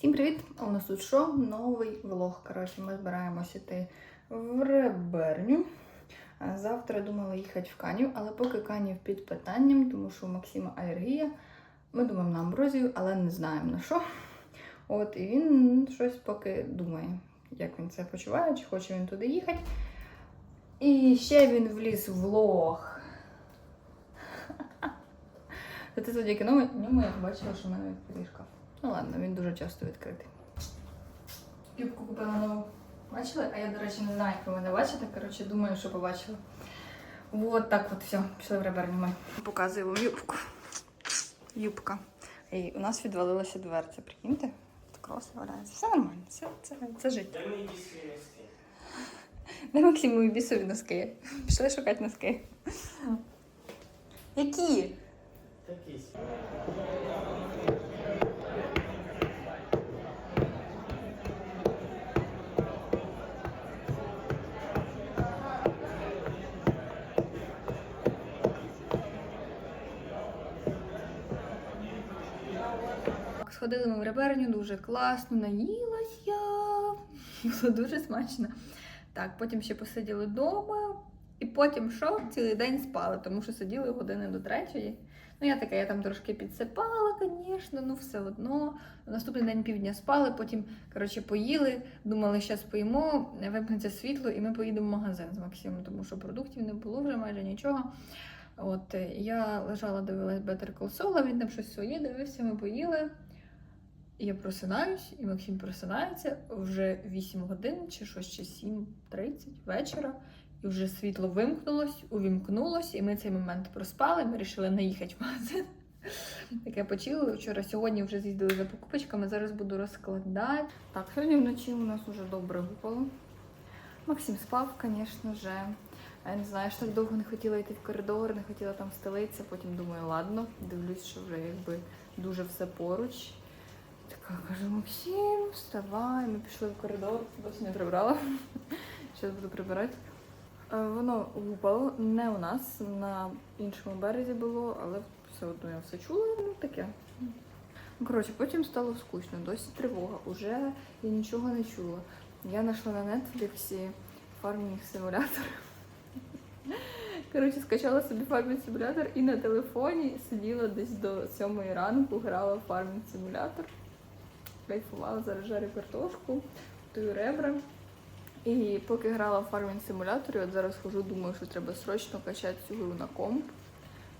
Всім привіт! У нас тут що? Новий влог. Коротше, ми збираємося йти в реберню. Завтра думала їхати в Канів, але поки Канів під питанням, тому що у Максима алергія. Ми думаємо на амброзію, але не знаємо на що. От, і він щось поки думає, як він це почуває, чи хоче він туди їхати. І ще він вліз в влог. Це завдяки ньому ньому я побачила, що в мене шкаф. Ну ладно, він дуже часто відкритий. Юбку купила нову. Бачили? А я, до речі, не знаю, як ви мене бачите. Коротше, думаю, що побачила. Вот так от все. Пішли в реберні. Показую вам юбку. Юбка. І у нас відвалилася дверця, прикиньте. Тут кроси валяються. Все нормально, це, це, це життя. Де мої бісові носки? Де Максим мої бісові носки? Пішли шукати носки. Які? Такі Сходили ми в реберню, дуже класно, наїлась я. Було дуже смачно. Так, потім ще посиділи вдома, і потім що? Цілий день спали, тому що сиділи години до третьої. Ну, я така, я там трошки підсипала, звісно, ну все одно. Наступний день півдня спали, потім, коротше, поїли, думали, зараз поїмо, вимкнеться світло, і ми поїдемо в магазин з Максимом, тому що продуктів не було вже майже нічого. От я лежала, дивилась Better Call Saul, він там щось своє дивився, ми поїли. Я просинаюсь, і Максим просинається вже 8 годин чи щось чи 7.30 вечора. І вже світло вимкнулось, увімкнулось, і ми цей момент проспали. Ми вирішили не їхати в магазин. Таке почили. Вчора сьогодні вже з'їздили за покупочками. Зараз буду розкладати. Так, сьогодні вночі у нас уже добре випало. Максим спав, звісно же. Я не знаю, що так довго не хотіла йти в коридор, не хотіла там стелитися. Потім думаю, ладно, дивлюсь, що вже якби дуже все поруч. Така кажу, Максим, вставай. Ми пішли в коридор, досі не прибрала. Зараз буду прибирати. Е, Воно гупало не у нас, на іншому березі було, але все одно я все чула, ну таке. Ну, Коротше, потім стало скучно, досі тривога. Уже я нічого не чула. Я знайшла на Нетфліксі фармінг симулятор. Коротше, скачала собі фармінг симулятор і на телефоні сиділа десь до сьомої ранку, грала в фармінг симулятор. Кайфувала, зараз жарю картошку, готую ребра. І поки грала в фармінг симуляторі, от зараз хожу, думаю, що треба срочно качати цю гру на комп,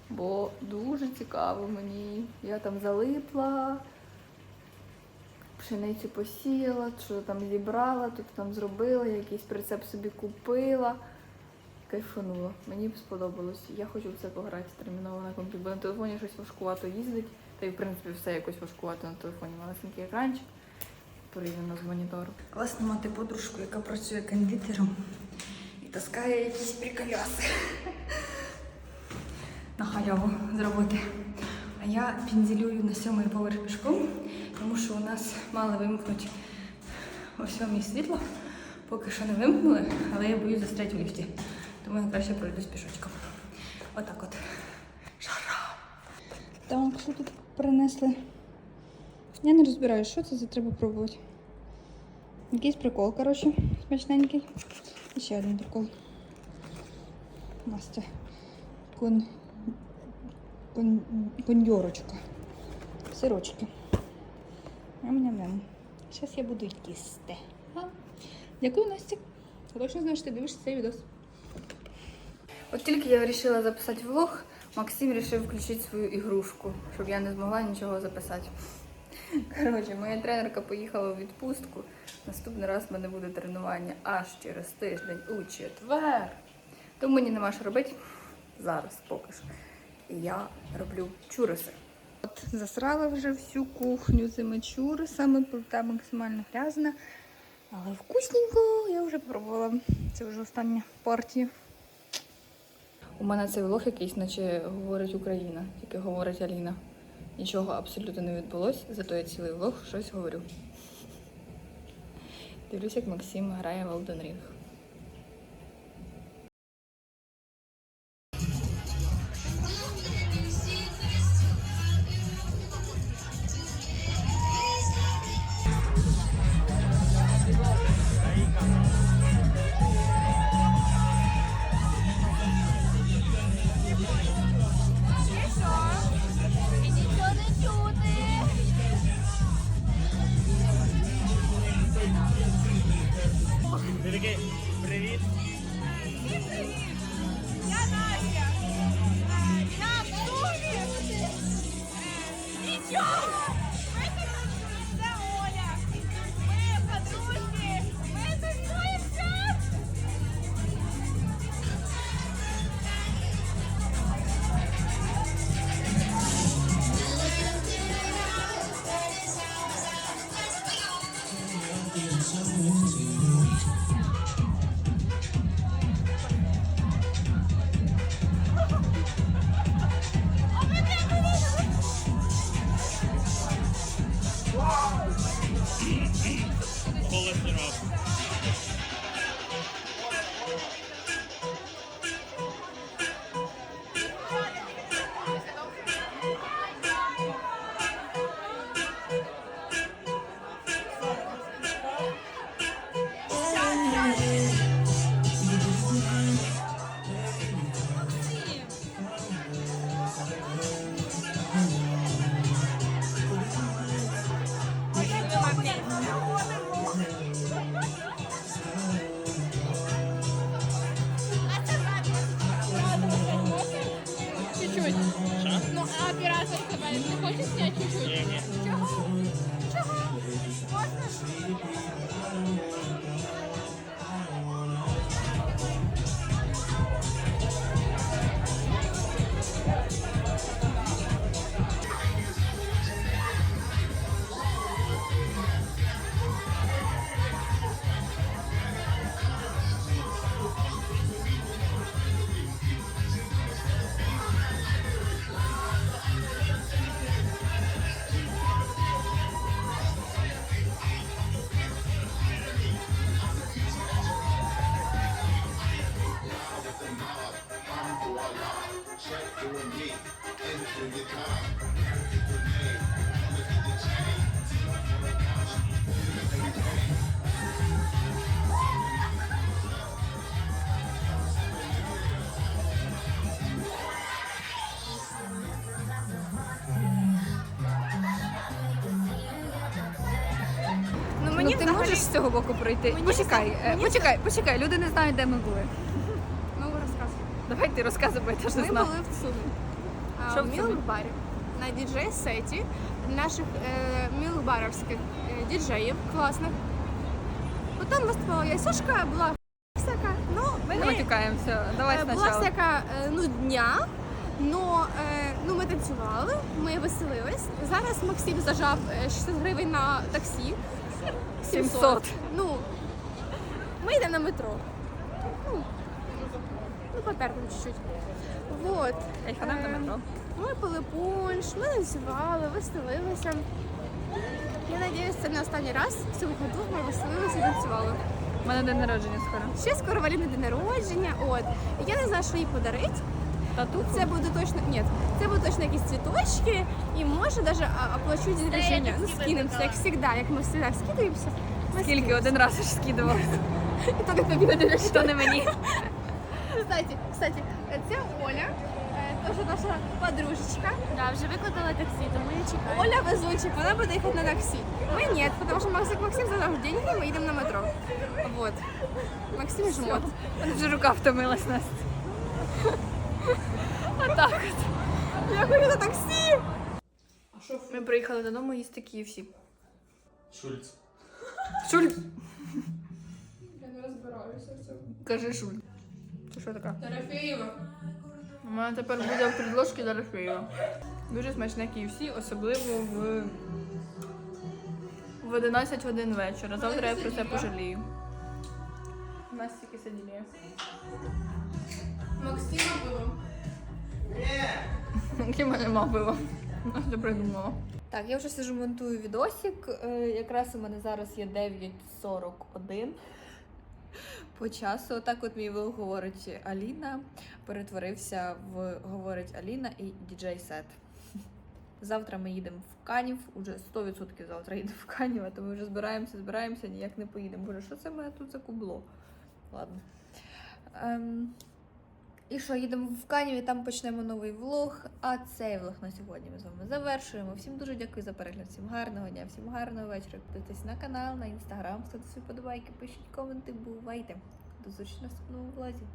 бо дуже цікаво мені. Я там залипла, пшеницю посіяла, що там зібрала, тут там зробила, якийсь прицеп собі купила. Кайфанула. Мені б сподобалось. Я хочу в це пограти терміново на компі, бо на телефоні щось важкувато їздить. Та й в принципі все якось важкувато на телефоні. Малесенький екранчик порівняно з монітору. Класно мати подружку, яка працює кондитером і таскає якісь приколяси. На халяву зробити. А я пінзелюю на сьомий поверх пішком, тому що у нас мали вимкнути о сьомій світло. Поки що не вимкнули, але я боюсь застряти в ліфті. Тому я краще пройдусь пішочком. Отак от. Жара. Так, що тут принесли? Я не розбираю, що це за треба пробувати. Якийсь прикол, коротше, смачненький. І ще один прикол. Настя. Кон... Кон... Кондьорочка. Сирочки. Ням-ням-ням. Зараз я буду їсти. А? Дякую, Настя. Точно знаю, що ти дивишся цей відос. От тільки я вирішила записати влог, Максим вирішив включити свою ігрушку, щоб я не змогла нічого записати. Коротше, моя тренерка поїхала у відпустку. Наступний раз в мене буде тренування аж через тиждень у четвер. Тому мені нема що робити зараз поки що. І я роблю чуриси. От засрала вже всю кухню цими чурисами, плита максимально грязна. Але вкусненько я вже пробувала. Це вже остання партія. У мене цей влог якийсь, наче говорить Україна, тільки говорить Аліна. Нічого абсолютно не відбулося, зато я цілий влог щось говорю. Дивлюсь, як Максим грає в Elden Ring. Ти можеш з цього боку пройти? Мені Почекай, взагалі- е, мені почекай, почекай, люди не знають, де ми були. Ну, розказуй. Давай ти розказуй, бо я теж не Ми знаю. були в Сумі. А, Що в в мілк-барі. На діджей-сеті наших е, мілк-баровських е, діджеїв класних. Потім виступала Ясюшка, була всяка. Ну, Ми не матюкаємося. Давай Е, Була спочатку. всяка е, ну, дня, но, е, ну, ми танцювали, ми веселились. Зараз Максим зажав е, 600 гривень на таксі. 700. Ну, ми йдемо на метро. Ну, ну потерпимо чуть-чуть. Вот. Ходимо до Е, метро. Ми пили пунш, ми танцювали, веселилися. Я сподіваюся, це не останній раз. В цьому году ми веселилися і танцювали. У мене день народження скоро. Ще скоро Валіни день народження. От. Я не знаю, що їй подарити. Тату. Це буде точно ні, це будуть точно якісь цвіточки, і може навіть оплачу день рождения. Ну, скинемося, як завжди, як ми завжди скидаємося. Ми Скільки один раз аж скидував. І то не тобі на день Що не мені. Кстати, кстати, це Оля, е, теж наша подружечка. Да, вже викликала таксі, тому я чекаю. Оля везучик, вона буде їхати на таксі. Ми ні, тому що Максим, Максим задав деньги, ми їдемо на метро. Вот. Максим жмот. Мене вже рука втомилась Настя. Отак от. Я хочу на таксі! Ми приїхали додому їсти KFC. Шульц. Шуль. Я не розбираюся в цьому. Кажи шуль. Це що таке? Дорофеєва. У мене тепер буде в предложці Дорофеєва. Дуже смачне KFC, особливо в... в 11 годин вечора. Завтра я про це пожалію. У нас тільки сиділи. Максима було. Ким мене мав було. Настя придумала. Так, я вже сижу монтую відосик. Е, Якраз у мене зараз є 9.41 по часу. Так от мій влог говорить Аліна перетворився в говорить Аліна і діджей сет. Завтра ми їдемо в Канів, уже 100% завтра їдемо в Канів, а то ми вже збираємося, збираємося, ніяк не поїдемо. Боже, що це мене тут за кубло? Ладно. Ем, і що, їдемо в Канів і там почнемо новий влог. А цей влог на сьогодні ми з вами завершуємо. Всім дуже дякую за перегляд, всім гарного дня, всім гарного вечора. Підписуйтесь на канал, на інстаграм, ставте свої подобайки, пишіть коменти, бувайте. До зустрічі в наступному влозі.